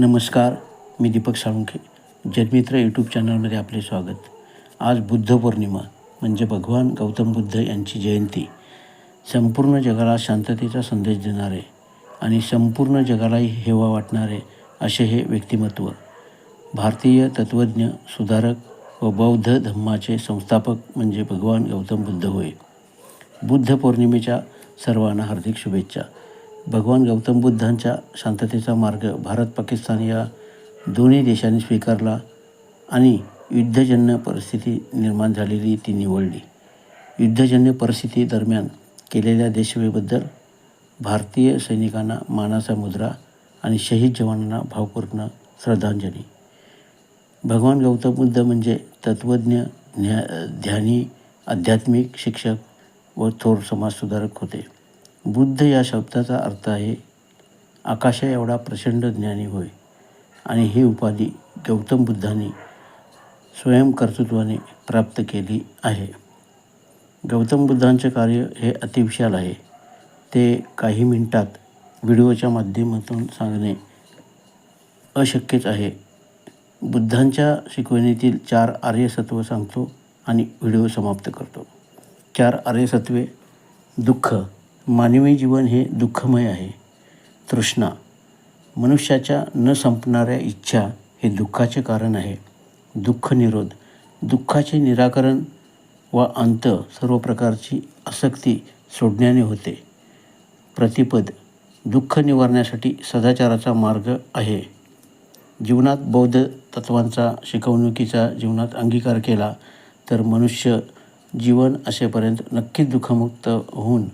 नमस्कार मी दीपक साळुंखे जन्मित्र यूट्यूब चॅनलमध्ये आपले स्वागत. आज बुद्ध पौर्णिमा म्हणजे भगवान गौतम बुद्ध यांची जयंती. संपूर्ण जगाला शांततेचा संदेश देणारे आणि संपूर्ण जगालाही हेवा वाटणारे असे हे व्यक्तिमत्व भारतीय तत्त्वज्ञ सुधारक व बौद्ध धम्माचे संस्थापक म्हणजे भगवान गौतम बुद्ध होय. बुद्ध पौर्णिमेच्या सर्वांना हार्दिक शुभेच्छा. भगवान गौतम बुद्धांच्या शांततेचा मार्ग भारत पाकिस्तान या दोन्ही देशांनी स्वीकारला आणि युद्धजन्य परिस्थिती निर्माण झालेली ती निवडली. युद्धजन्य परिस्थिती दरम्यान केलेल्या देशसेवेबद्दल भारतीय सैनिकांना मानाचा मुद्रा आणि शहीद जवानांना भावपूर्ण श्रद्धांजली. भगवान गौतम बुद्ध म्हणजे तत्त्वज्ञ न्या ध्यानी आध्यात्मिक शिक्षक व थोर समाजसुधारक होते. बुद्ध या शब्दाचा अर्थ आहे आकाशा एवढा प्रचंड ज्ञानी होय आणि ही उपाधी गौतम बुद्धाने स्वयंकर्तृत्वाने प्राप्त केली आहे. गौतम बुद्धांचे कार्य हे अतिविशाल आहे. ते काही मिनिटात व्हिडिओच्या माध्यमातून सांगणे अशक्यच आहे. बुद्धांच्या शिकवणीतील चार आर्यसत्व सांगतो आणि व्हिडिओ समाप्त करतो. चार आर्यसत्वे दुःख मानवी जीवन हे दुःखमय आहे. तृष्णा मनुष्याच्या न संपणाऱ्या इच्छा हे दुःखाचे कारण आहे. दुःख निरोध दुःखाचे निराकरण व अंत सर्व प्रकारची आसक्ती सोडण्याने होते. प्रतिपद दुःख निवारण्यासाठी सदाचाराचा मार्ग आहे. जीवनात बौद्ध तत्वांचा शिकवणुकीचा जीवनात अंगीकार केला तर मनुष्य जीवन असेपर्यंत नक्कीच दुःखमुक्त होऊन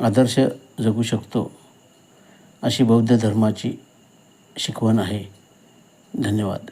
आदर्श जगू शकतो अशी बौद्ध धर्माची शिकवण आहे. धन्यवाद.